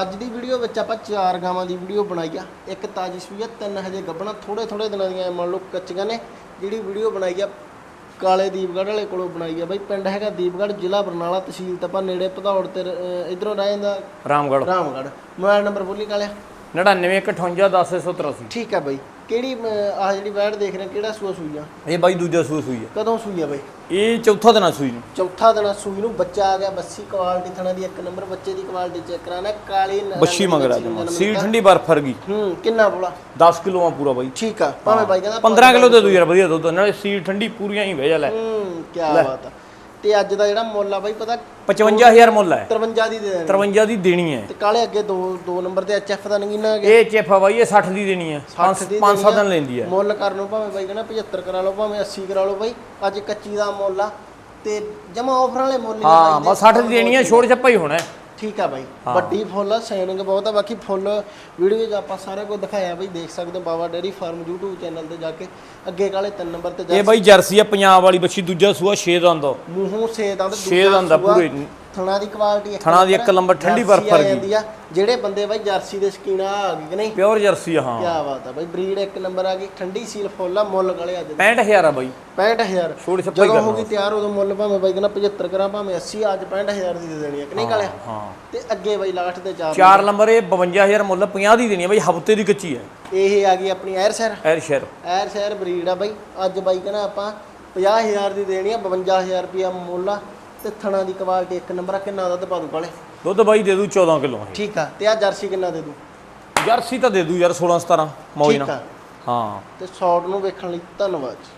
ਅੱਜ ਦੀ ਵੀਡੀਓ ਵਿੱਚ ਆਪਾਂ ਚਾਰ ਗਾਵਾਂ ਦੀ ਵੀਡੀਓ ਬਣਾਈ ਆ। ਇੱਕ ਤਾਜੀ ਸੂਈ ਆ ਤਿੰਨ ਹਜੇ ਗੱਭਣਾ ਥੋੜੇ ਥੋੜੇ ਦਿਨਾਂ ਦੀਆਂ ਮੰਨ ਲਓ ਕੱਚੀਆਂ ਨੇ। ਜਿਹੜੀ ਵੀਡੀਓ ਬਣਾਈ ਆ ਕਾਲੇ ਦੀਪਗੜ੍ਹ ਵਾਲੇ ਕੋਲੋਂ ਬਣਾਈ ਆ। ਬਾਈ ਪਿੰਡ ਹੈਗਾ ਦੀਪਗੜ੍ਹ ਜ਼ਿਲ੍ਹਾ ਬਰਨਾਲਾ ਤਹਿਸੀਲ ਤਪਾ ਨੇੜੇ ਭਦੌੜ ਤੇ ਅਹ, ਇੱਧਰੋਂ ਰਹਿ ਜਾਂਦਾ ਰਾਮਗੜ੍ਹ। ਰਾਮਗੜ੍ਹ। ਮੋਬਾਈਲ ਨੰਬਰ ਬੋਲੀ ਕਾਲਿਆ। 9958 ਠੀਕ ਆ ਬਾਈ। ਕਿਹੜੀ ਆ ਜਿਹੜੀ ਵੈੜ ਦੇਖ ਰਹੇ ਕਿਹੜਾ ਸੂਆ ਸੂਈ ਆ? ਇਹ ਬਾਈ ਦੂਜਾ ਸੂਆ ਸੂਈ ਆ। ਕਦੋਂ ਸੂਈ ਆ ਬਾਈ? ਇਹ ਚੌਥਾ ਦਿਨ ਆ ਸੂਈ ਨੂੰ। ਚੌਥਾ ਦਿਨ ਆ ਸੂਈ ਨੂੰ ਬੱਚਾ ਆ ਗਿਆ ਬੱਸੀ ਕੁਆਲਿਟੀ ਥਣਾ ਦੀ ਇੱਕ ਨੰਬਰ ਬੱਚੇ ਦੀ ਕੁਆਲਿਟੀ ਚੈੱਕ ਕਰਾਣਾ ਕਾਲੀ ਰੰਗ ਬੱਛੀ ਦੀ ਮੰਗਰਾ ਬੱਚੀ ਨੂੰ ਜਨਮ ਸੀਲ ਦਿੱਤਾ। ਠੰਡੀ ਬਰਫ ਵਰਗੀ। ਹੂੰ ਕਿੰਨਾ ਬੋਲਾ? 10 ਕਿਲੋ ਆ ਪੂਰਾ ਬਾਈ। ਠੀਕ ਆ ਭਾਵੇਂ ਬਾਈ ਕਹਿੰਦਾ 15 ਕਿਲੋ ਦੇ ਦੂ ਯਾਰ ਵਧੀਆ ਦੁੱਧ ਨਾਲੇ ਸੀਲ ਠੰਡੀ ਪੂਰੀਆਂ ਹੀ ਵੇਜ ਲੈ। ਹੂੰ ਕੀ ਬਾਤ ਆ। ਤੇ ਅੱਜ ਦਾ ਜਿਹੜਾ ਮੁੱਲ ਆ ਬਾਈ ਪਤਾ 55000 ਮੁੱਲ ਹੈ 53 ਦੀ ਦੇ ਦੇਣੀ। 53 ਦੀ ਦੇਣੀ ਹੈ ਤੇ ਕਾਲੇ ਅੱਗੇ ਦੋ ਦੋ ਨੰਬਰ ਤੇ ਐਚਐਫ ਦਾ ਨਗੀਨਾ ਗਿਆ। ਇਹ ਚਿਫ ਆ ਬਾਈ ਇਹ 60 ਦੀ ਦੇਣੀ ਹੈ 60 ਦੀ 5 ਦੇਣੀ ਆ। ਦਿਨ ਲੈਂਦੀ ਹੈ ਮੁੱਲ ਕਰਨ ਨੂੰ ਭਾਵੇਂ ਬਾਈ ਕਹਿੰਦਾ 75 ਕਰਾ ਲਓ ਭਾਵੇਂ 80 ਕਰਾ ਲਓ ਬਾਈ। ਅੱਜ ਕੱਚੀ ਦਾ ਮੁੱਲ ਆ ਤੇ ਜਮਾ ਆਫਰ ਵਾਲੇ ਮੁੱਲ ਹੀ ਬਸ 60 ਦੀ ਦੇਣੀ ਹੈ ਛੋੜ ਛੱਪਾ ਹੀ ਹੋਣਾ। ਹੈ। ਠੀਕ ਆ ਬਾਈ। ਵੱਡੀ ਫੁੱਲ ਆ ਸਾਈਨਿੰਗ ਬਹੁਤ ਆ। ਬਾਕੀ ਫੁੱਲ ਵੀਡੀਓ 'ਚ ਆਪਾਂ ਸਾਰਾ ਕੁਝ ਦਿਖਾਇਆ ਬਾਈ। ਦੇਖ ਸਕਦੇ ਹੋ Baba dairy farm YouTube channel ਤੇ ਜਾ ਕੇ। ਅੱਗੇ ਕਾਲੇ ਤਿੰਨ ਨੰਬਰ ਤੇ ਜਾ ਇਹ ਬਾਈ ਜਰਸੀ ਆ ਪੰਜਾਬ ਵਾਲੀ ਬੱਚੀ ਦੂਜਾ ਸੂਆ 6 ਦੰਦ। ਮੂੰਹੋਂ ਸੇ ਦੰਦ ਛੇ ਦੰਦ ਆ ਪੂਰੇ। ਥਣਾ ਦੀ ਕੁਆਲਿਟੀ ਥਣਾ ਦੀ ਇੱਕ ਨੰਬਰ ਠੰਡੀ ਬਰਫ ਆ ਵਰਗੀ। ਆ ਜਿਹੜੇ ਬੰਦੇ ਬਾਈ ਜਰਸੀ ਦੇ ਸ਼ਕੀਨ ਆ ਆ ਗਏ ਕਿ ਨਹੀਂ? ਪਿਓਰ ਜਰਸੀ ਆ ਹਾਂ। ਕੀ ਬਾਤ ਆ ਬਾਈ ਬਰੀਡ ਇੱਕ ਨੰਬਰ ਆ ਗਈ ਠੰਡੀ ਸੀਲ ਫੁੱਲ ਆ ਮੁੱਲ ਗਲੇ ਅੱਜ 65000 ਆ ਬਾਈ। 65000 ਛੋੜ ਛੱਪਾ ਹੀ ਜਦੋਂ ਕਰਨਾ। ਹੋ ਗਈ ਤਿਆਰ ਉਦੋਂ ਮੁੱਲ ਭਾਵੇਂ ਬਾਈ ਕਹਿੰਦਾ 75 ਕਰਾਂ ਭਾਵੇਂ 80 ਅੱਜ 65000 ਦੀ ਦੇ ਦੇਣੀ ਆ ਕਿ ਨਹੀਂ ਕਾਲਿਆ ਹਾਂ। ਤੇ ਅੱਗੇ ਬਾਈ ਲਾਸਟ ਤੇ ਚਾਰ ਚਾਰ ਨੰਬਰ ਇਹ 52000 ਮੁੱਲ 50 ਦੀ ਦੇਣੀ ਹੈ ਬਾਈ ਹਫ਼ਤੇ ਦੀ ਕੱਚੀ ਹੈ ਇਹ ਆ ਗਈ ਆਪਣੀ ਐਰ ਸ਼ਹਿਰ। ਐਰ ਸ਼ਹਿਰ। ਬਰੀਡ ਆ ਬਾਈ ਅੱਜ ਬਾਈ ਕਹਿੰਦਾ ਆਪਾਂ 50000 ਦੀ ਦੇਣੀ ਆ 52000 ਰੁਪਿਆ ਮੁੱਲ ਆ। ਤੇ ਥਣਾ ਦੀ ਕੁਆਲਿਟੀ ਇੱਕ ਨੰਬਰ ਆ ਕਿੰਨਾ ਦੁੱਧ ਪਾ ਦੂ ਕਾਲੇ? ਦੁੱਧ ਬਾਈ ਦੇ ਦੂ 14 ਕਿਲੋ ਠੀਕ ਆ ਤੇ ਆ ਜਰਸੀ ਕਿੰਨਾ ਦੇ ਦੂ ਜਰਸੀ ਤਾਂ ਦੇ ਦੂ ਯਾਰ 16 17 ਮੌਜ ਠੀਕ ਨਾਲ। ਆ ਹਾਂ। ਤੇ ਸ਼ਾਰਟ ਨੂੰ ਵੇਖਣ ਲਈ ਧੰਨਵਾਦ ਜੀ।